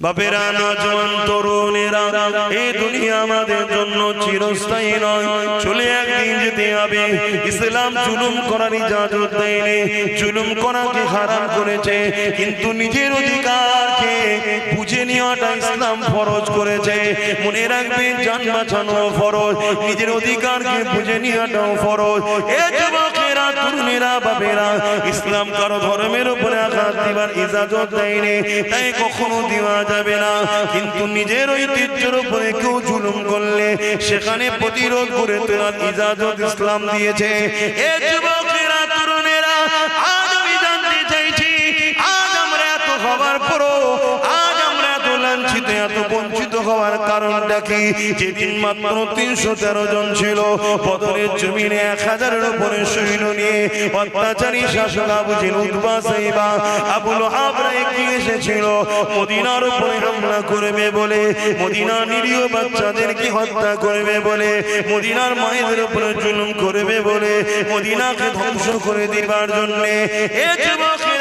বাপেরা, নজওয়ান তরুণেরা, এই দুনিয়া আমাদের জন্য চিরস্থায়ী নয়। চলে একদিন যেতে হবে। ইসলাম জুলুম করার ইজাজত দেয়নি। জুলুম করাকে হারাম করেছে। কিন্তু নিজের অধিকারকে বুঝে নেওয়াটা ইসলাম ফরজ করেছে। মনে রাখবে জান বাঁচানো ফরজ। নিজের অধিকারকে বুঝে নেওয়াটাও ফরজ। এ যুবকেরা তরুণেরা বাপেরা ইসলাম কারও ধর্মের উপরে আঘাত দিবার ইজাজত দেয়নি, তাই কখনো দেওয়া যাবে না। কিন্তু নিজের ঐতিহ্যের উপরে কেউ জুলুম করলে সেখানে প্রতিরোধ করে তোলার ইজাজত ইসলাম দিয়েছে। আজ আমরা এত হবার পরও, আজ আমরা এত লাঞ্ছিত, এত বঞ্চিত হওয়ার কারণটা কি? যেদিন মাত্র তিনশো তেরো জন ছিল বদরের জমিনে এক হাজারের উপরে সৈন্য নিয়ে অত্যাচারী শাসক আবু জিল উদ্বা সাইবা আবুল হাবরা এগিয়ে এসেছিল? মদিনার উপরে হামলা করবে বলে মদিনা নিরীহ বাচ্চাদেরকে হত্যা করবে বলে, মদিনার মায়েদের উপরে জুলুম করবে বলে, মদিনাকে ধ্বংস করে দিবার জন্য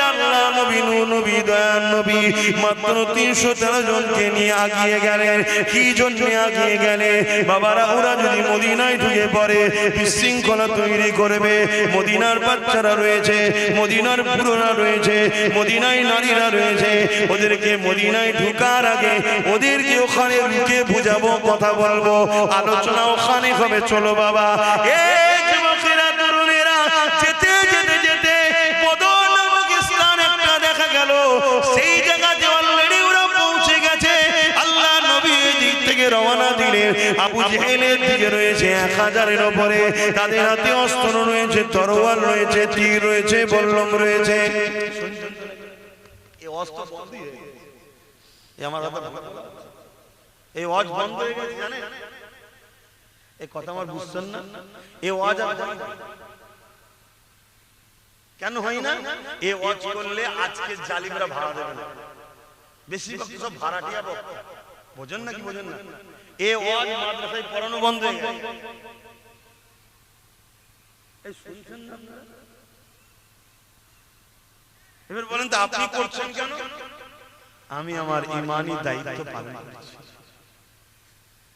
আল্লাহ নবী নবী দয়ান নবী মাত্র তিনশো তেরো জনকে নিয়ে আগিয়ে গেলেন। কি জন্য আগিয়ে গেলে বাবারা, ওরা যদি মদিনায় ঢুকে পড়ে, বিশৃঙ্খলা তৈরি করবে। মদিনার বাচ্চারা রয়েছে, মদিনার পুরোরা রয়েছে, মদিনায় নারীরা রয়েছে। ওদেরকে মদিনায় ঢুকার আগে ওদেরকে ওখানে রুকে বুঝাবো, কথা বলব। আলোচনা ওখানে হবে। চলো বাবা। এই আবু জেহেলের দিকে রয়েছে, এক হাজারের ওপরে। তাদের হাতে অস্ত্র রয়েছে, তরোয়াল রয়েছে, তীর রয়েছে, বল্লম রয়েছে। কেন হয় না? এই ওয়াজ করলে আজকে জালিমরা ভাড়া দেবে না। বেশিরভাগ সব ভাড়াটিয়া বোঝেন না কি বোঝেন না? আমি আমার ইমানি দায়িত্ব পালন করছি।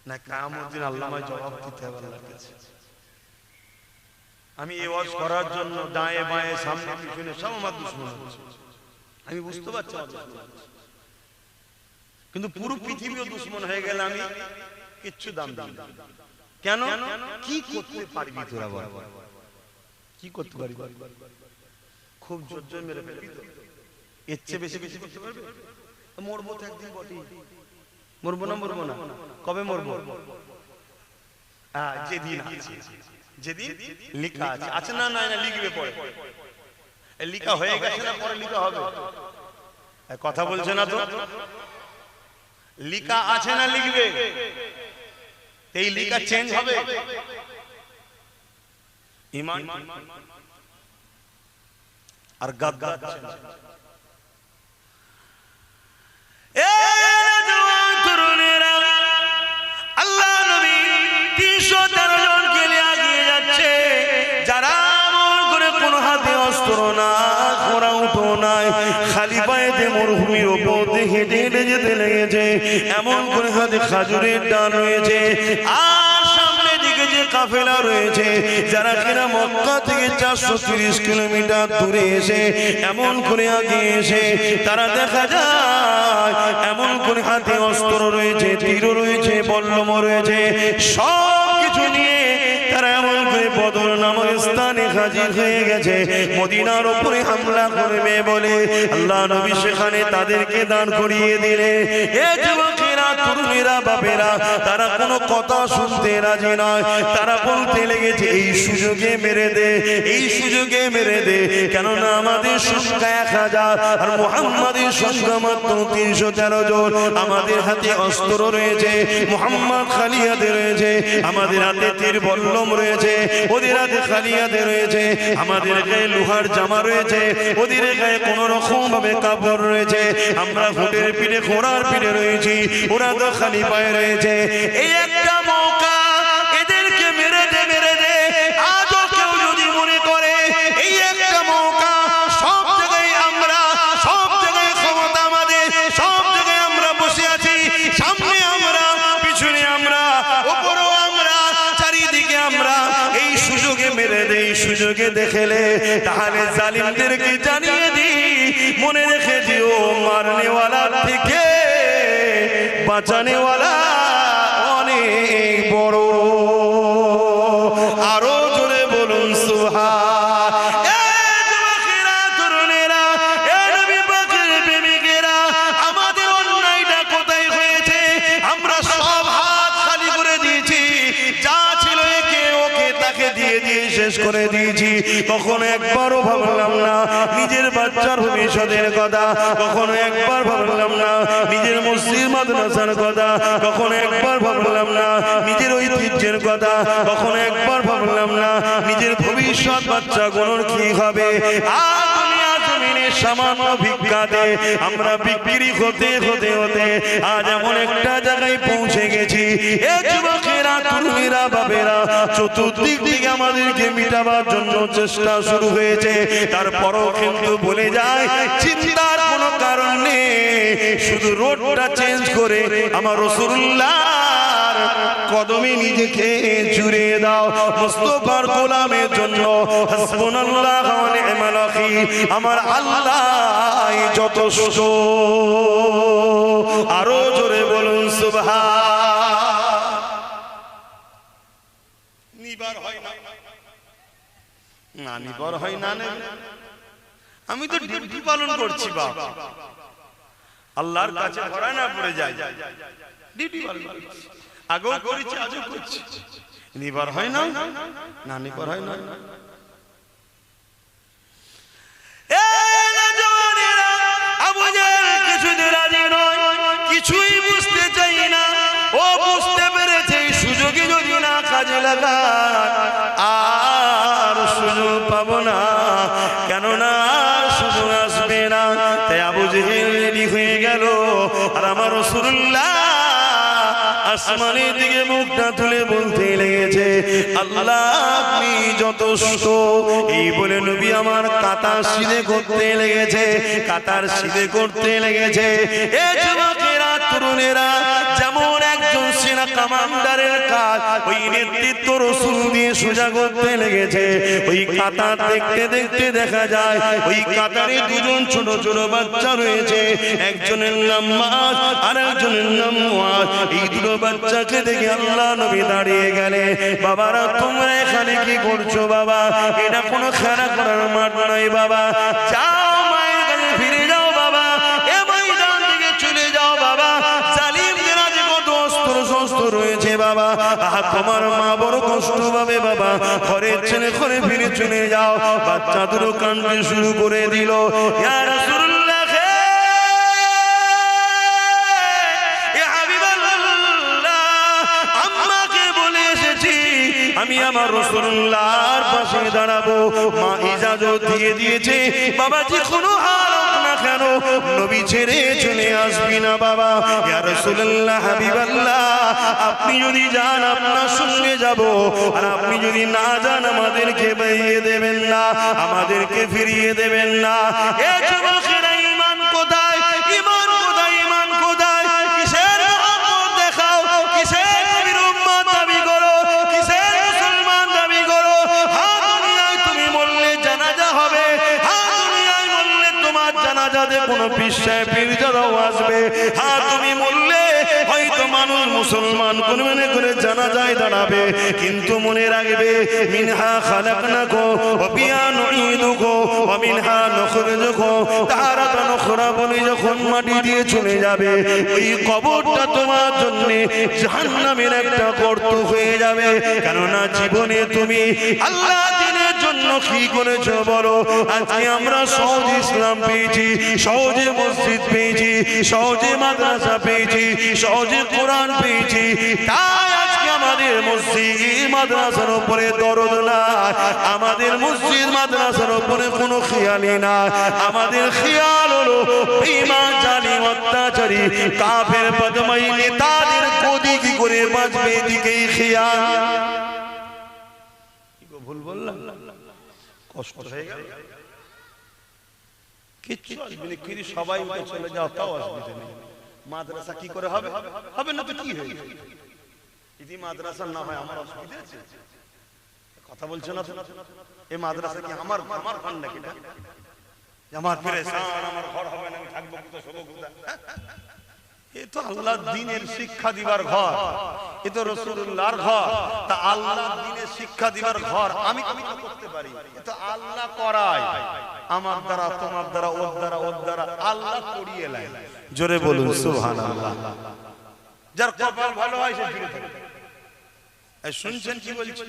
না কামুদ্দিন আল্লামায় জবাব দিতে হবে আমি এ ওয়াজ করার জন্য দায়ে বায়ে, সামনে পিছনে সব আমার দুশ্মন আমি বুঝতে পারছি। কিন্তু পুরো পৃথিবীও দুশ্মন হয়ে গেলে আমি কিচ্ছু দাম দাম কেন? কি করতে পারবি তোরা বল। কি করতে পারবি খুব জোর জোর মেরে ফেলবি তো এর চেয়ে বেশি বেশি করতে পারবে? মরবো তো একদিন বটেই। মরবো না মরবো না। কবে মরবো? যেদিন আছে। যেদিন? লিখা আছে। আছে না না না লিখবে পরে। লিখা হয়ে গেছে না পরে লিখা হবে? কথা বলছে না তো? লিখা আছে না লিখবে? এই লিখা চেঞ্জ হবে। ইমান? আর গাদ্দার। এ আল্লাহ নবী 313 জনকে এগিয়ে যাচ্ছে। যারা করে কোনো হাতে অস্ত্র না ঘোড়া উঠো নাই। পায়েতে মরুভূমির ওপর দিয়ে হেঁটে যেতে লেগেছে। এমন করে হাতে খাজুরের ডাল রয়েছে। যারা কিনা থেকে চারশো তিরিশ কিলোমিটার এসে এমন এসে তারা দেখা এমন করে অস্ত্র রয়েছে, তীর রয়েছে, বল্লম রয়েছে নিয়ে বদর নামক স্থানে হাজির হয়ে গেছে। মদিনার উপরে হামলা করবে বলে আল্লাহ নবী সেখানে তাদেরকে দান করিয়ে দিলে এ যুবকেরা তরুণীরা বাপেরা, তারা কোনো কথা শুনতে রাজি নয়। তারা বলতে লেগেছে, এই সুযোগে মেরে দে, এই সুযোগে মেরে দে। কেননা আমাদের সংখ্যা এক হাজার, আর মোহাম্মদের সংখ্যা মাত্র তিনশো তেরো জন। আমাদের হাতে অস্ত্র রয়েছে, মোহাম্মদ খালিয়াতে রয়েছে, আমাদের হাতে তীর বল্লম রয়েছে, ওদের হাতে খালিয়াতে রয়েছে, আমাদের গায়ে লোহার জামা রয়েছে, ওদের গায়ে কোন রকম ভাবে কাপড় রয়েছে। আমরা ঘুটের পিঠে, ঘোড়ার পিঠে রয়েছি, ওরা তো খালি পায়ে রয়েছে। এই একটা বাঁচানেওয়ালা দিয়ে শেষ করে দিয়েছি। কখনো একবারও ভাবলাম না, নিজের বাচ্চার ভবিষ্যতের কথা। কখনো একবার ভাবলাম না, নিজের মসজিদ মাদ্রাসার কথা। কখনো একবার ভাবলাম না, নিজের ঐতিহ্যের কথা। কখনো একবার ভাবলাম না, নিজের ভবিষ্যৎ বাচ্চা গুলোর কি হবে। সামান্য ভিক্ষাতে আমরা বিক্রি হতে হতে হতে, আজ এমন একটা জায়গায় পৌঁছে গেছি। এ যুবকেরা তরুণীরা বাবেরা চতুর্দিক থেকে আমাদেরকে মিটাবার জন্য চেষ্টা শুরু হয়েছে। তারপরও কিন্তু বলে যায় চিন্তার কোনো কারণ নেই শুধু রোডটা চেঞ্জ করে আমার রসুল্লাহর কদমে নিজেকে জুড়ে দাও। মুস্তফার গোলামের জন্য হাসবুনাল্লাহ ওয়া নি'মাল আমার আল্লাহ যথেষ্ট। না নিবার হয় না আমি তো ডিউটি পালন করছি আল্লাহর কাছে না পড়ে যায়। ডিউটি পালন করছি আগেও করেছি আজও করছি। নিবার হয় না? না? নিবার হয় না? কিছুই বুঝতে চাই না। ও বুঝতে পেরেছে সুযোগে যদি না কাজে লাগায়। আমার রসুল্লাহ আসমানের দিকে মুখটা তুলে বলতে লেগেছে, আল্লাহ, আপনি যথেষ্ট এই বলে নবী আমার কাতার সিদে করতে লেগেছে, কাতার সিদে করতে লেগেছে। এ যুবকেরা তরুণেরা যেমন একজন সেনা কমান্ডারের কাজ, ওই নেতৃত্ব রসুল দিয়ে সোজা করতে লেগেছে। ওই কাতার দেখতে দেখতে দেখা যায়, ওই কাতারে দুজন ছোট ছোট বাচ্চা রয়েছে। একজনের নাম মাস আর একজনের নাম মুয়াজ এই দুটো বাচ্চাকে দেখে আল্লাহ নবী দাঁড়িয়ে গেলে বাবারা, তোমরা এখানে কি করছ বাবা? এটা কোনো খেলা করার মাঠ নয় বাবা। যাও বাবা তোমার মা বড় কষ্ট বাবা। ঘরের ছেলে ঘরে ফিরে চলে যাও। বাচ্চা দুটো শুরু করে দিল। আমি আমার রসুল্লাহর পাশে দাঁড়াবো। মা ইজাজত দিয়ে দিয়েছে। বাবা যে কোনো হাল কেন? নবী ছেড়ে চলে আসবি না বাবা। ইয়া রাসূলুল্লাহ, হাবিবাল্লাহ, আপনি যদি যান, আপনার সঙ্গে যাব। আর আপনি যদি না যান, আমাদেরকে বাইয়ে দেবেন না, আমাদেরকে ফিরিয়ে দেবেন না। এ যুবকেরা কোনো পিসায় পীরজাদাও আসবে। হ্যাঁ তুমি বললে, হয়তো মানুষ মুসলমান কোন মনে করে জানা যায় দাঁড়াবে, কিন্তু মনে রাখবে, মিনহা খালাকনাকো ওয়া বিহা নুঈদুকো ওয়া মিনহা নুখরিজুকো তাহারাতান উখরা বলে যখন মাটি দিয়ে চলে যাবে, ওই কবরটা তোমার জন্য জাহান্নামের একটা হয়ে যাবে। কেননা জীবনে তুমি আল্লাহ জন্য কি করেছ বলো? আজকে আমরা সহজ ইসলাম পেয়েছি, সহজে মসজিদ পেয়েছি, সহজে মাদ্রাসা পেয়েছি, সহজে কোরআন পেয়েছি। তাই আজকে আমাদের মসজিদ, মাদ্রাসার উপরে দরদ না আমাদের মসজিদ, মাদ্রাসার উপরে কোনো খেয়ালি না আমাদের খেয়াল হলো ইমান জালিম, অত্যাচারী, কাফের বদমাই নেতাদের গদি কি করে বাঁচবে, এদিকেই খেয়াল। ভুল বললাম? কষ্ট হয়ে গেল। কিচ্ছু আসবে কিন্তু সবাই উঠে চলে যাও তাও অসুবিধা নেই মাদ্রাসা কি করে হবে? হবে না তো কি হয়ে যদি মাদ্রাসা না হয় আমার অসুবিধা আছে। কথা বলছো না? এ মাদ্রাসা কি আমার আমার ঘর নাকি? আমার আমার ঘর হবে না আমি থাকব কোথায়? শোবো কোথায়? এ তো আল্লাহর দিনের শিক্ষা দিবার ঘর। এ তো রসুল্লাহর ঘর। তা আল্লাহর দিনের শিক্ষা দিবার ঘর আমি আমি করতে পারি। এ তো আল্লাহ করায়। আমার দ্বারা তোমার দ্বারা ওর দ্বারা ওর দ্বারা আল্লাহ করিয়ে লাই জোরে বলুন সুবহানাল্লাহ। যার কপাল ভালো হয় সে ফিরে থাকে শুনছেন কি বলছি?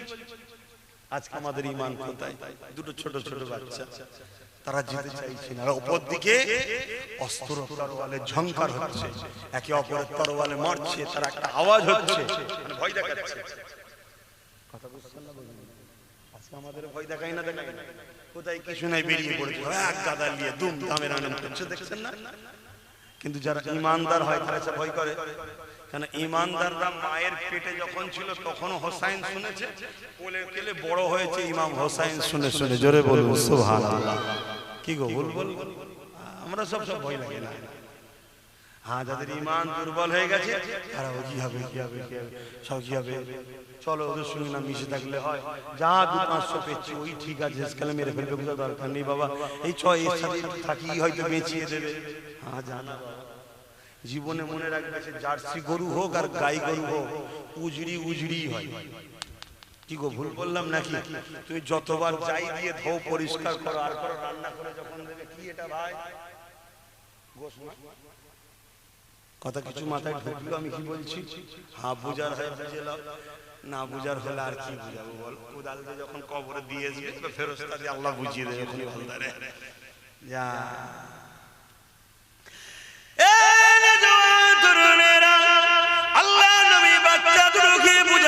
আজকে আমাদের ইমান কোথায়? দুটো ছোট ছোট বাচ্চা। তারা যেতে চাইছে। না আর উপর দিকে অস্ত্র তরোয়ালে ঝংকার হচ্ছে। একে অপরের তরোয়ালে মারছে তার একটা আওয়াজ হচ্ছে। মানে ভয় দেখাচ্ছে। কথা বুঝছেন না বলুন? আজকে আমাদের ভয় দেখাই না দেখাই? না কোথায় বেরিয়ে পড়েছে। এক গাদা নিয়ে দুম দামের আনন্দ করছে দেখছেন না? কিন্তু যারা ইমানদার হয় তারা সে ভয় করে। কেন ইমানদাররা মায়ের পেটে যখন ছিল তখন হোসাইন শুনেছে? কোলে কেলে বড় হয়েছে ইমাম হোসাইন শুনে শুনে। জোরে বলব সুবহানাল্লাহ। কি গো বল বল আমরা সব সব ভয় লাগে না। হ্যাঁ যাদের ইমান দুর্বল হয়ে গেছে তারা ও কি হবে কি হবে কি হবে সব কি হবে। চলো ওদের সঙ্গে না মিশে থাকলে হয়। যা দু পাঁচশো পেয়েছি ওই ঠিক আছে আজকাল মেরে ফেলবে কোনো দরকার নেই বাবা। এই ছয় এর সাথে থাকি হয়তো বেঁচিয়ে দেবে। হ্যাঁ জানা জীবনে মনে রাখবে সে জার্সি গরু হোক আর গাই গরু হোক উজড়ি উজড়ি হয়। কি গো, ভুল বললাম নাকি? তুমি যতবার যাই দিয়ে ধো পরিষ্কার করো, আর করো রান্না করে যখন দেবে, কি এটা ভাই? কথা কিছু মাথায় ঢুকলো, আমি কি বলছি? হ্যাঁ বুঝার হয় বুঝে লাও না বুঝার হলে আর কি বুঝাবো বল? কোদাল দিয়ে যখন কবরে দিয়ে আসবে ফেরস্তা দিয়ে আল্লাহ বুঝিয়ে দেবে ওখানে বলদারে যা। আল্লাহ নবী বাচ্চাদেরকে বুঝাতে লেগেছে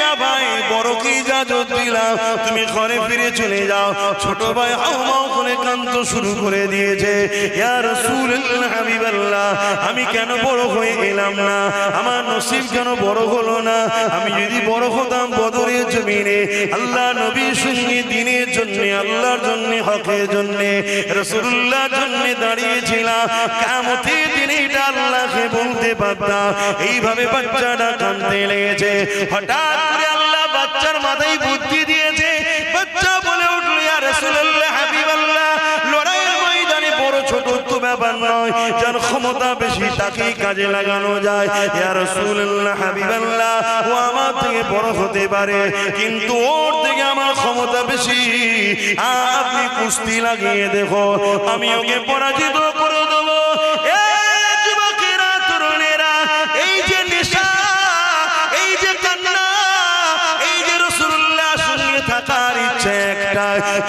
একটা ভাই, বড় কি ইজাজত দিলাম? তুমি ঘরে ফিরে চলে যাও। ছোট ভাই আমাও করে কান্ত শুরু করে দিয়েছে। ইয়ার রাসূলুল্লাহ, হাবিবাল্লাহ, আমি কেন বড় হয়ে এলাম না? আমার নসিব কেন বড় হলো না? আমি যদি বড় হতাম বদরের জমিনে, আল্লাহ নবীর সঙ্গে দিনের জন্য, আল্লাহর জন্য, হকের জন্য রসুল্লাহ জন্য দাঁড়িয়েছিলাম। কামতের দিনে এটা বলতে পারতাম। এইভাবে বাচ্চাটা কানতে লেগেছে। হঠাৎ করে আল্লাহ বাচ্চার মাথায় বুদ্ধি দিয়েছে। বাচ্চা বলে উঠল, ইয়া রাসূলুল্লাহ ব্যাপার নয়, যার ক্ষমতা বেশি তাকেই কাজে লাগানো যায়। ইয়া রাসূলুল্লাহ, হাবিবাল্লাহ, ও আমার থেকে বড় হতে পারে, কিন্তু ওর থেকে আমার ক্ষমতা বেশি। আপনি কুস্তি লাগিয়ে দেখো, আমি ওকে পরাজিত করে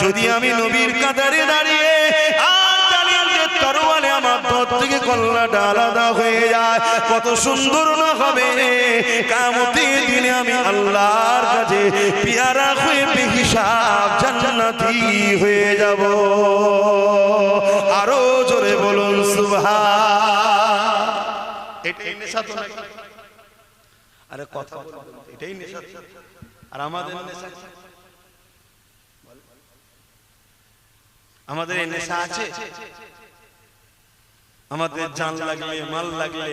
যদি আমি নবীর কাতারে থেকে কল্লাটা আলাদা হয়ে যায়। কত সুন্দর না হবে? কামতি দিনে আমি আল্লাহর কাছে পিয়ারা হয়ে বেহিসাব জান্নাতি হয়ে যাব। আরও জোরে বলুন, সুবহান। এটাই নেশা তো আরে কথা এটাই নেশা আর আমাদের নেশা আমাদের এই নেশা আছে? আমাদের জান লাগলে মাল লাগলে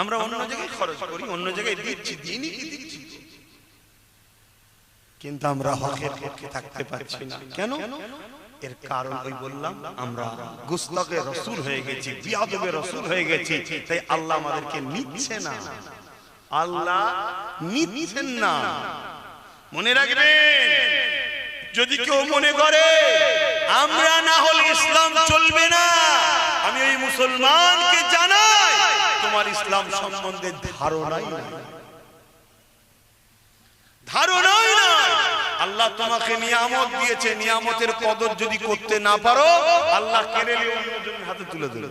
আমরা অন্য জায়গায় খরচ করি অন্য জায়গায় দিচ্ছি দিনই কি দিচ্ছি। কিন্তু আমরা হকের পক্ষে থাকতে পারছি না। কেন? এর কারণ ওই বললাম আমরা গুস্তকে রসুল হয়ে গেছি বিয়াদবে রসুল হয়ে গেছি তাই আল্লাহ আমাদেরকে নিচ্ছে না। আল্লাহ নিচ্ছেন না। মনে রাখবেন যদি কেউ মনে করে আমরা না হলে ইসলাম চলবে না। আমি ওই মুসলমানকে জানাই, তোমার ইসলাম সম্বন্ধে ধারণাই নাই। ধারণাই না আল্লাহ তোমাকে নিয়ামত দিয়েছে, নিয়ামতের কদর যদি করতে না পারো, আল্লাহ কেড়ে নিয়ে অন্যজনের হাতে তুলে দেবে।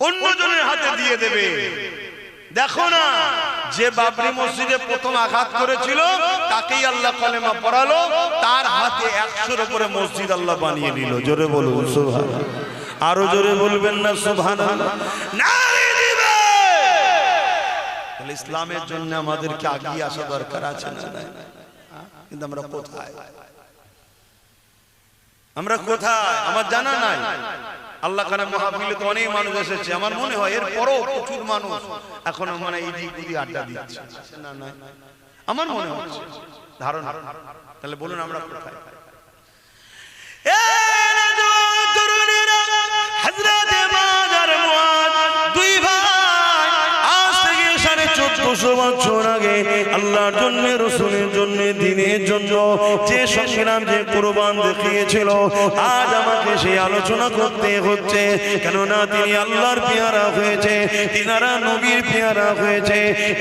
অন্যজনের হাতে দিয়ে দেবে। দেখো না, যে বাবরি মসজিদে প্রথম আঘাত করেছিল, তাকেই আল্লাহ কলেমা পড়ালো, তার হাতে একশোর উপরে মসজিদ আল্লাহ বানিয়ে নিল। জোরে বলুন সুবহান আরও জোরে বলবেন না তাহলে ইসলামের জন্য আমাদেরকে আগিয়ে আসা দরকার আছে না কিন্তু আমরা কোথায়? আমরা কোথায়? আমার জানা নাই। আল্লাহ খানা মহাবিলে তো অনেক মানুষ এসেছে। আমার মনে হয় এর পরও প্রচুর মানুষ এখন মানে এই আড্ডা দিচ্ছে। আমার মনে হচ্ছে। ধারণা। তাহলে বলুন আমরা কোথায়? চোদ্দশো বছর আগে আল্লাহর জন্য, রসুলের জন্য, দিনের জন্য যে সংগ্রাম যে কোরবান দেখিয়েছিল, আজ আমাকে সেই আলোচনা করতে হচ্ছে। কেননা তিনি আল্লাহর পেয়ারা হয়েছে, তিনারা নবীর পেয়ারা হয়েছে।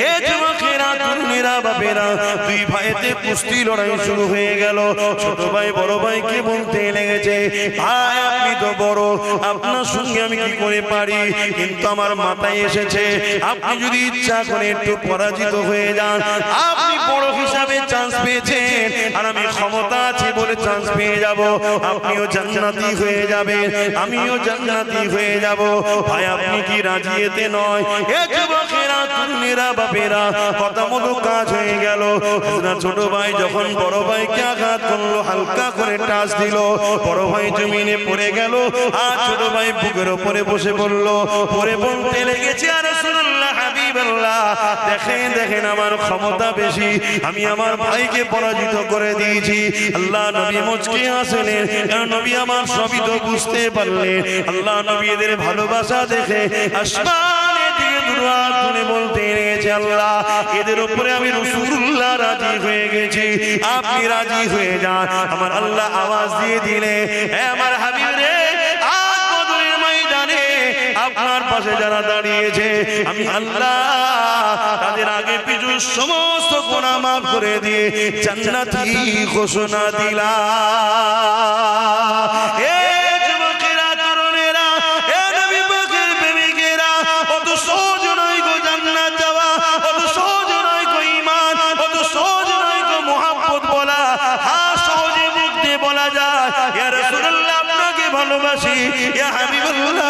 এ যুবকেরা তরুণীরা বাপেরা, দুই ভাইতে কুস্তি লড়াই শুরু হয়ে গেল। ছোট ভাই, বড় ভাইকে বলতে লেগেছে, ভাই, আপনি তো বড়, আপনার সঙ্গে আমি কি করে পারি? কিন্তু আমার মাথায় এসেছে, আপনি যদি ইচ্ছা করে একটু পরাজিত হয়ে যান আপনি বড় হিসাবে চান্স পেয়েছেন। আর আমি ক্ষমতা আছে বলে চান্স পেয়ে যাব। আপনিও জান্নাতি হয়ে যাবেন। আমিও জান্নাতি হয়ে যাব। ভাই, আপনি কি রাজি এতে নয়? এ যুবকেরা, তরুণেরা, বাপেরা, কথা মতো কাজ হয়ে গেল। ছোট ভাই যখন বড় ভাইকে আঘাত করল, হালকা করে টাচ দিল। বড় ভাই জমিনে পড়ে গেল। আর ছোট ভাই বুকের ওপরে বসে পড়ল। পরে বলতে লেগেছে, আর রাসূলুল্লাহ দেখেন দেখেন আমার ক্ষমতা বেশি। আমি আমার ভাইকে পরাজিত করে দিয়েছি। আল্লাহ নবী মুচকে আসলেন নবী আমার সবই তো বুঝতে পারলেন। আল্লাহ নবী এদের ভালোবাসা দেখে উপরে আমি রাজি হয়ে যান। আমার আল্লাহ আওয়াজ দিয়ে দিলে আমার হাবিব পাশে যারা দাঁড়িয়েছে, আমি আল্লাহ তাদের আগে পিছু সমস্ত গোনা মাফ করে দিয়ে জান্নাতি ঘোষণা দিলাম। ভালোবাসি।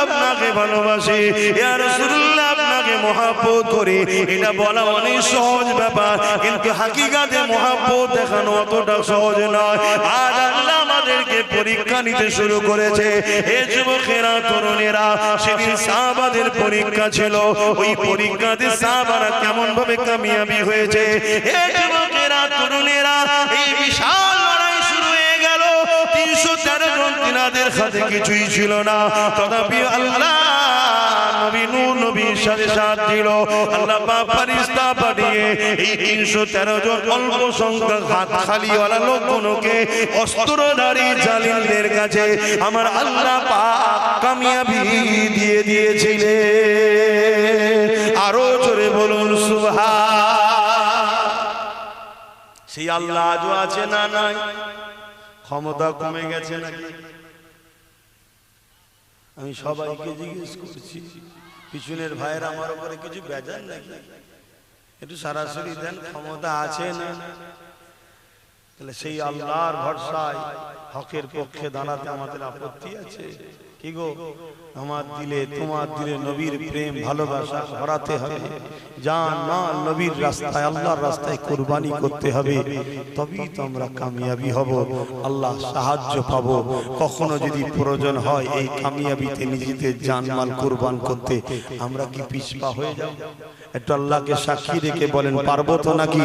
আপনাকে ভালোবাসি। আপনাকে এটা বলা অনেক সহজ ব্যাপার, কিন্তু দেখানো অতটা সহজ নয়। আজ আল্লাহ আমাদেরকে পরীক্ষা নিতে শুরু করেছে। এ যুবকেরা, তরুণেরা, সেদিন সাহাবাদের পরীক্ষা ছিল। ওই পরীক্ষাতে সাহাবারা কেমন ভাবে কামিয়াবি হয়েছে? এ তিনাদের হাতে কিছুই ছিল না। তথাপি আল্লাহ নবী নূর নবীর সাথে সাথ দিল। আল্লাহ পাক ফেরেশতা পাঠিয়ে এই 313 জন অল্প সংখ্যক হাত খালিওয়ালা লোকগুলোকে অস্ত্রধারী জালিমদের কাছে আমার আল্লাহ কামিয়াবি দিয়ে দিয়েছিলেন। আরও জোরে বলুন, সুবহান। সেই আল্লাহ আজও আছে না নাই? ক্ষমতা কমে গেছে নাকি? আমি সবাইকে জিজ্ঞেস করছি পিছনের ভাইয়ের আমার উপরে কিছু বেজান নাকি? একটু সরাসরি দেন ক্ষমতা আছে না? তাহলে সেই আল্লাহর ভরসায় হকের পক্ষে দাঁড়াতে আমাদের আপত্তি আছে। আমার দিলে, তোমার দিলে নবীর প্রেম, ভালোবাসা ভরাতে হবে। জান না নবীর রাস্তায়, আল্লাহর রাস্তায় কোরবানি করতে হবে। তবেই তো আমরা কামিয়াবি হব। আল্লাহ সাহায্য পাব। কখনো যদি প্রয়োজন হয় এই কামিয়াবিতে নিজেদের জানমাল কোরবান করতে, আমরা কি পিছপা হয়ে যাব? একটু আল্লাহকে সাক্ষী রেখে বলেন, পারব তো নাকি?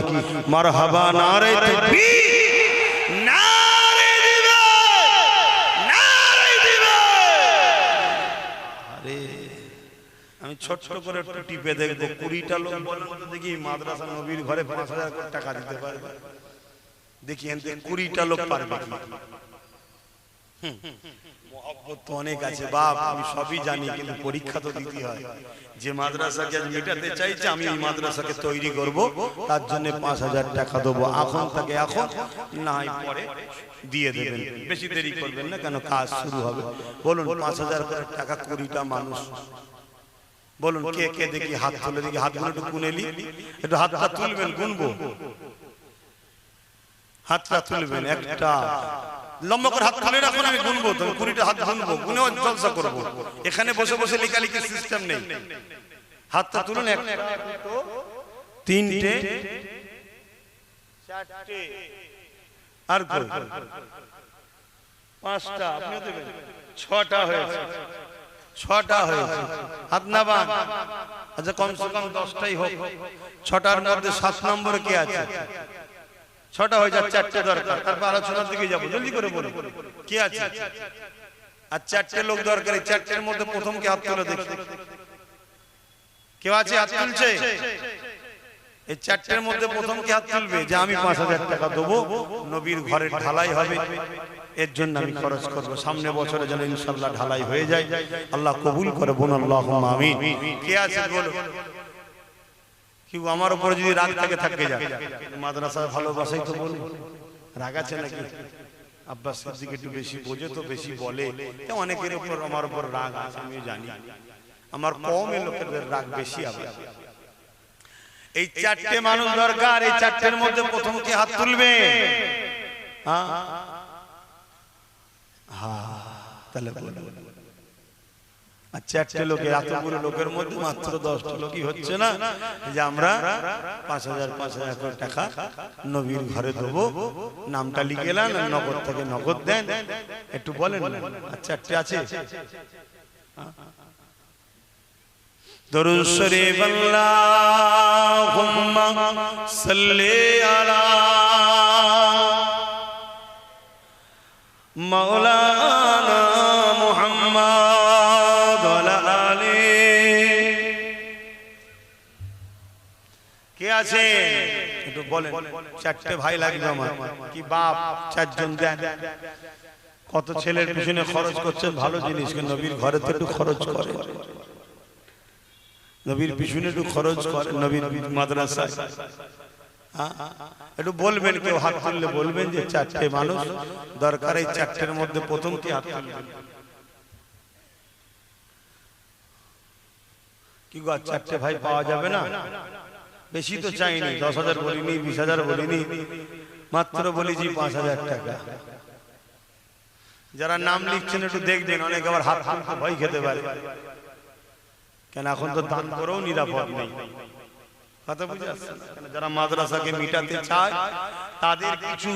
মারহাবা, নারে তাকবীর। নারে দিবে নারে দিবে আরে আমি ছোট্ট করে টিপে দেখব। কুড়িটা লোক দেখি মাদ্রাসা নবীর ঘরে পাঁচ হাজার টাকা দিতে পারবে দেখি এনতে কুড়িটা লোক পারবে অনেক আছে। বাপ, আমি সবই জানি, কিন্তু পরীক্ষা তো দিতে হয়। যে মাদ্রাসাকে আজ মেটাতে চাইছে, আমি এই মাদ্রাসাকে তৈরি করব। তার জন্য পাঁচ হাজার টাকা দেবো। এখন তাকে এখন না পরে দিয়ে দেবেন। বেশি দেরি করবেন না, কেন কাজ শুরু হবে। বলুন, পাঁচ হাজার টাকা কুড়িটা মানুষ বলুন কে কে দেখি হাত তুলে দেখি হাতগুলো একটু গুনেলি একটু হাতটা তুলবেন গুনবো হাতটা তুলবেন একটা। লম্বা করে হাত তুলে রাখুন আমি গুনবো তো কুড়িটা হাত গুনবো গুনেও জলসা করব। এখানে বসে বসে লেখালেখির সিস্টেম নেই। হাতটা তুলুন এক তিনটে। চারটে। আর পাঁচটা। দেবেন। ছটা হয়েছে। ছটা হয়েছে হাত না আচ্ছা কমসে কম দশটাই হোক। ছটার মধ্যে সাত নম্বরে কে আছে? ছটা হয়ে যাচ্ছে চারটে দরকার। তারপর আলোচনার দিকে যাব। জলদি করে বলো কে আছে? আর চারটে লোক দরকার। এই চারটের মধ্যে প্রথম কে হাত তুলে দেখি। কেউ আছে? হাত তুলছে? এই চারটের মধ্যে প্রথম কে হাত তুলবে? যে আমি পাঁচ হাজার টাকা দেবো। নবীর ঘরের ঢালাই হবে। এর জন্য আমি খরচ করব। সামনে বছরে যেন ইনশাল্লাহ ঢালাই হয়ে যায়। আল্লাহ কবুল করে বোন আল্লাহ আমিন। কে আছে বলো কি আমার উপরে যদি রাগ থাকে থাকে যায় মাদ্রাসা ভালোবাসাই তো বলি। রাগ আছে নাকি? আব্বাস সিদ্দিক একটু বেশি বোঝে তো বেশি বলে। অনেকের উপর আমার উপর রাগ আছে আমিও জানি। আমার কম লোকেদের রাগ বেশি আবার। এই চারটে মানুষ দরকার এই চারটের মধ্যে প্রথম কি হাত তুলবে? হ্যাঁ? হ্যাঁ, তাহলে। আর চারটে লোকের এতগুলো লোকের মধ্যে মাত্র দশটা লোকই হচ্ছে না যে আমরা পাঁচ হাজার পাঁচ হাজার করে টাকা নবীর ঘরে দেবো নামটা লিখে এলাম নগদ থেকে নগদ দেন একটু বলেন। আর চারটে আছে দরুদ শরীফ আল্লাহুম্মা সাল্লি আলা মাওলানা মুহাম্মদ ওয়া কে আছে? একটু বলেন। চারটে ভাই লাগবে আমার। কি বাপ? চারজন কত ছেলের পিছনে খরচ করছেন? ভালো জিনিস নবীর ঘরে তো একটু খরচ করে। নবীর পিছনে একটু খরচ করে, নবীর মাদ্রাসায়? একটু বলবেন কেউ হাত তুললে বলবেন যে চারটে মানুষ, দরকার এই চারটের মধ্যে প্রথম কি হাত তুলবেন? কি গো চারটে ভাই পাওয়া যাবে না? বেশি তো চাইনি, দশ হাজার বলিনি, বিশ হাজার বলিনি, মাত্র বলেছি পাঁচ হাজার টাকা। যারা নাম লিখছেন একটু দেখবেন, অনেক আবার হাত তুলতে ভয় খেতে পারে। কেন, এখন তো দান করেও নিরাপদ নেই। যারা মাদ্রাসাকে মিটাতে চায়, তাদের কিছু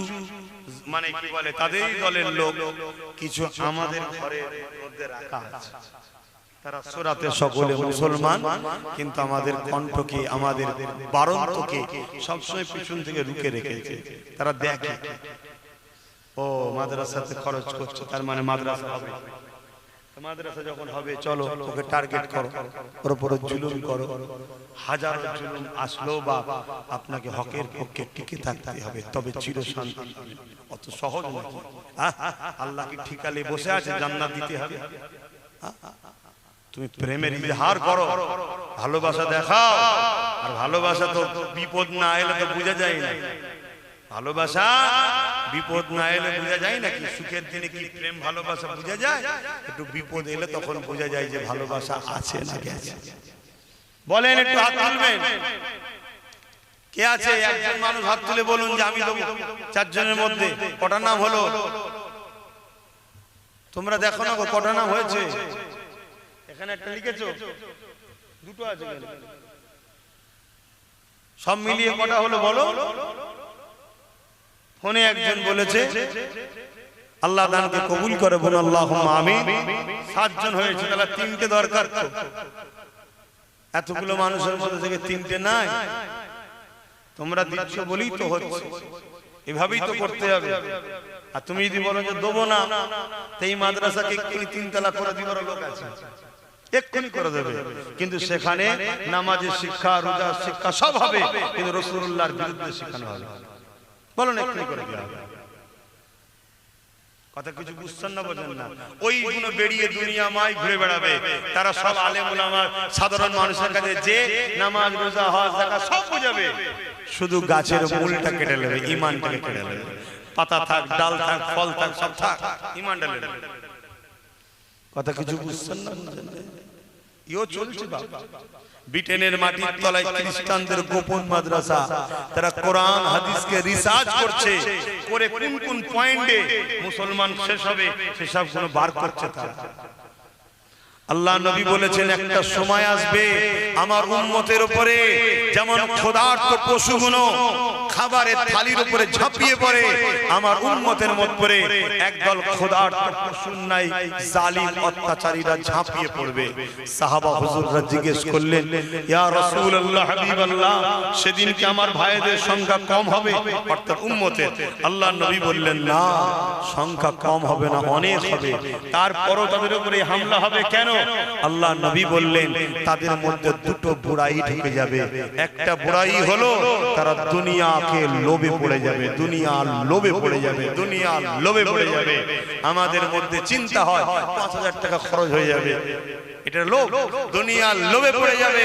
মানে কি বলে তাদেরই দলের লোক কিছু আমাদের রাখা আমাদের কণ্ঠকে, আমাদের বারন্তকে সবসময় পিছন থেকে রুকে রেখেছে। তারা দেখে। ও, মাদ্রাসাতে খরচ করছে, তার মানে মাদ্রাসা হবে। মাদ্রাসা যখন হবে চলো ওকে টার্গেট করো। ওর উপরে জুলুম করো। হাজার জুলুম আসলো বা আপনাকে হকের পক্ষে টিকে থাকতে হবে তবে চিরশান্তি। অত সহজ নাকি আহ, আল্লাহ কি ঠিকালে বসে আছে? জান্নাত দিতে হবে। তুমি প্রেমের ইজহার করো। ভালোবাসা দেখাও। আর ভালোবাসা তো বিপদ না এলে তো বোঝা যায় না। ভালোবাসা বিপদ না এলে বোঝা যায় নাকি? সুখের দিনে কি প্রেম, ভালোবাসা বোঝা যায়? একটু বিপদ এলে তখন বোঝা যায় যে ভালোবাসা আছে না গেছে। বলেন, একটু হাত তুলবেন। কে আছে? একজন মানুষ হাত তুলে বলুন যে আমি দেবো। চারজনের মধ্যে। কটা নাম হলো? তোমরা দেখো না কটা নাম হয়েছে? এখানে একটা লিখেছো? দুটো আছে সব মিলিয়ে কটা হলো বলো? ফোনে একজন বলেছে, আল্লাহ দানকে কবুল করে বলুন আল্লাহ আমি সাতজন হয়েছে, তাহলে তিনটে দরকার এতগুলো মানুষের মধ্যে থেকে তিনটে নাই। তোমরা দিচ্ছ বলেই তো হচ্ছে। এভাবেই তো করতে হবে। আর তুমি যদি বলো যে দেবো না, তো এই মাদ্রাসাকে এক্ষুনি তিনতলা করে দিবার লোক আছে? এক্ষুনি করে দেবে। কিন্তু সেখানে নামাজের শিক্ষা, রোজার শিক্ষা সব হবে। কিন্তু রসুল্লাহর বিরুদ্ধে শেখানো হবে। বলুন এক্ষুনি করে দেওয়া হবে কথা কিছু বুঝছেন না বোঝেন না। ওই গুলো বেরিয়ে দুনিয়া ঘুরে বেড়াবে। তারা সব আলেম ওলামা সাধারণ মানুষের কাছে যে নামাজ রোজা হজ জাকাত সব বুঝাবে। শুধু গাছের মূলটা কেটে নেবে ইমানটাকে কেটে নেবে। পাতা থাক ডাল থাক ফল থাক সব থাক ইমানটা নেবে। কথা কিছু বুঝছেন না বুঝছেন না? ইও চলছে ব্রিটেনের মাটির তলায় খ্রিস্টানদের গোপন মাদ্রাসা, তারা কোরআন, হাদিসকে রিসার্চ করছে, করে কোন কোন পয়েন্টে মুসলমান শেষ হবে, সেসব কোনো বার করছে তারা। আল্লাহ নবী বলেছেন একটা সময় আসবে আমার উম্মতের উপরে যেমন ক্ষুধার্ত পশুগুলো খাবারের থালির উপরে ঝাঁপিয়ে পড়ে। আমার উম্মতের মধ্যে একদল ক্ষুধার্ত পশুর নাই জালিম অত্যাচারীরা ঝাঁপিয়ে পড়বে। সাহাবা হুজুররা জিজ্ঞেস করলেন ইয়া রাসূলুল্লাহ হাবিবাল্লাহ সেদিন কি আমার ভাইদের সংখ্যা কম হবে অর্থাৎ উম্মতের। আল্লাহ নবী বললেন না সংখ্যা কম হবে না অনেক হবে। তারপরও তাদের উপরে হামলা হবে কেন আল্লাহ নবী বললেন, তাদের মধ্যে দুটো বুড়াই ঢুকে যাবে। একটা বুড়াই হলো, তারা দুনিয়াকে লোভে পড়ে যাবে, দুনিয়ার লোভে পড়ে যাবে, দুনিয়ার লোভে পড়ে যাবে। আমাদের মধ্যে চিন্তা হয়, পাঁচ হাজার টাকা খরচ হয়ে যাবে। এটা লোভ, দুনিয়ার লোভে পড়ে যাবে।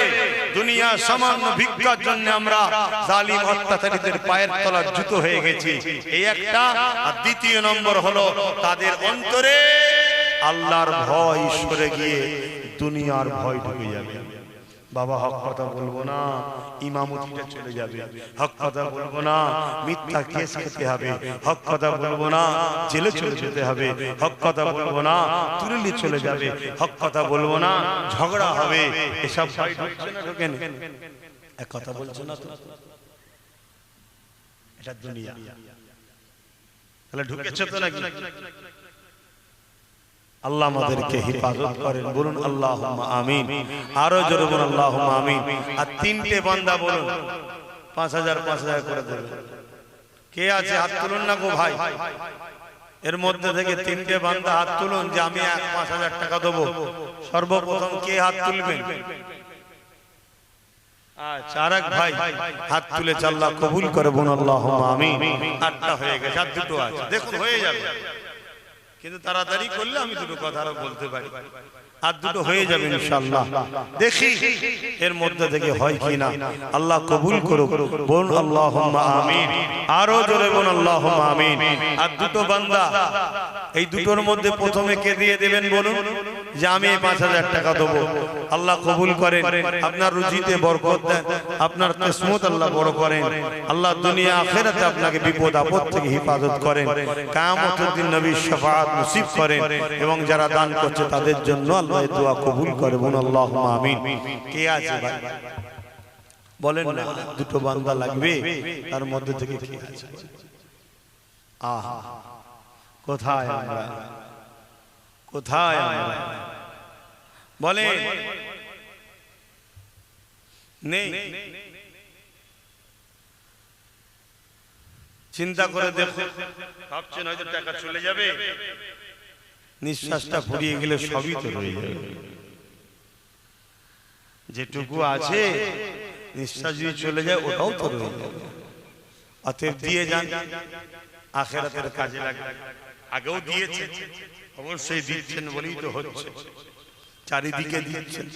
দুনিয়া সামান্য ভিক্ষার জন্য আমরা জালিম অত্যাচারীদের পায়ের তলার জুতো হয়ে গেছি। এই একটা। আর দ্বিতীয় নম্বর হলো, তাদের অন্তরে আল্লাহর ভয় সরে গিয়ে দুনিয়ার ভয় ঢুকে যাবে। বাবা হক কথা বলব না ইমামতিটা চলে যাবে। হক কথা বলব না মিথ্যা কেস খেতে হবে। হক কথা বলব না জেলে চলে যেতে হবে। হক কথা বলব না তুরলি চলে যাবে। হক কথা বলব না ঝগড়া হবে। এসব ভয় ঢুকছে না ঢোকে এক কথা বলছো না তো? এটা দুনিয়া। তাহলে ঢুকেছে তো নাকি? আল্লাহ আমাদেরকে হেফাজত করেন। বলুন আল্লাহ আমিন। আরও জোরে বলুন আল্লাহ আমিন। আর তিনটে বান্দা বলুন। পাঁচ হাজার পাঁচ হাজার করে দেবেন। কে আছে? হাত তুলুন না গো ভাই। এর মধ্যে থেকে তিনটে বান্দা হাত তুলুন যে আমি এক পাঁচ হাজার টাকা দেবো। সর্বপ্রথম কে হাত তুলবেন? আচ্ছা আর এক ভাই। হাত তুলে চাল্লা কবুল করে বোন আল্লাহ আমি আটটা হয়ে গেছে। আর দুটো আছে। দেখুন হয়ে যাবে। কিন্তু তাড়াতাড়ি করলে আমি দুটো কথা আরও বলতে পারি। আর দুটো হয়ে যাবে ইনশাআল্লাহ। দেখি এর মধ্যে থেকে হয় কি না আল্লাহ কবুল করুক। বোন আল্লাহ আমিন। আরও জোরে বোন আল্লাহ আমিন। আর দুটো বান্দা। এই দুটোর মধ্যে প্রথমে কে দিয়ে দেবেন বলুন? যে আমি এই পাঁচ হাজার টাকা দেবো। আল্লাহ কবুল করেন। আপনার রুজিতে বরকত দেন। আপনার কিসমত আল্লাহ বড় করেন। আল্লাহ দুনিয়া আখেরাতে আপনাকে বিপদ আপদ থেকে হেফাজত করেন। কায়ামতের দিন নবীর শাফাআত নসিব করেন। এবং যারা দান করছে তাদের জন্য আল্লাহ দোয়া কবুল করে বলুন আল্লাহ আমিন। কে আছে ভাই? বলেন না। দুটো বান্দা লাগবে তার মধ্যে থেকে কে আছে? আহা কোথায় আমরা? কোথায় আমরা? বলেন। নেই। চিন্তা করে দেখো ভাবছেন হয়তো টাকা চলে যাবে। নিঃশ্বাসটা ফুরিয়ে গেলে সবই তো রয়ে যাবে। যেটুকু আছে নিঃশ্বাস যদি চলে যায় ওটাও তো রয়ে যাবে। অতএব দিয়ে যান আখেরাতের কাজে লাগে আগেও দিয়েছে অবশ্যই দিচ্ছেন বলেই তো হচ্ছে। চারিদিকে দিচ্ছেন।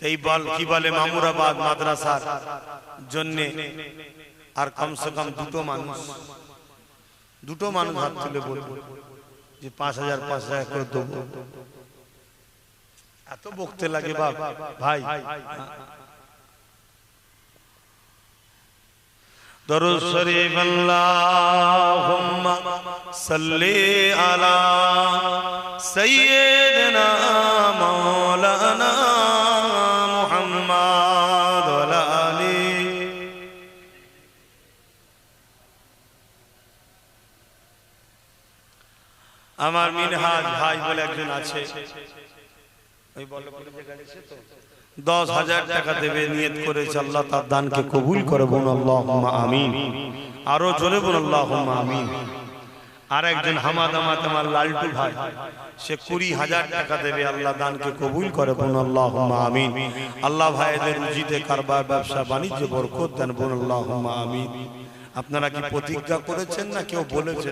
এই বল কি বলে মামুরাবাদ মাদ্রাসার? জন্যে আর কমসে কম দুটো মানুষ। দুটো মানুষ। হাত তুলে বলব যে পাঁচ হাজার পাঁচ হাজার করে দেবো। এত বকতে লাগে বাপ। ভাই, দরুদ শরীফ সাল্লি আলা সাইয়্যিদিনা মাওলানা আমার মিনহাজ ভাই বলে একজন আছে। ওই তো। দশ হাজার টাকা দেবে নিয়ত করেছে আল্লাহ তার দানকে কবুল করে বোন আল্লাহ আমিন। আরও জোরে বোন আল্লাহ আমিন। আর একজন হামাদ আমাদ আমার লালটু ভাই সে কুড়ি হাজার টাকা দেবে আল্লাহ দানকে কবুল করে বোন আল্লাহ আমিন। আল্লাহ ভাইদের রুজিতে কারবার ব্যবসা বাণিজ্য বরকত দেন বোন আল্লাহ আমিন। আপনারা কি প্রতিজ্ঞা করেছেন না কেউ বলেছে?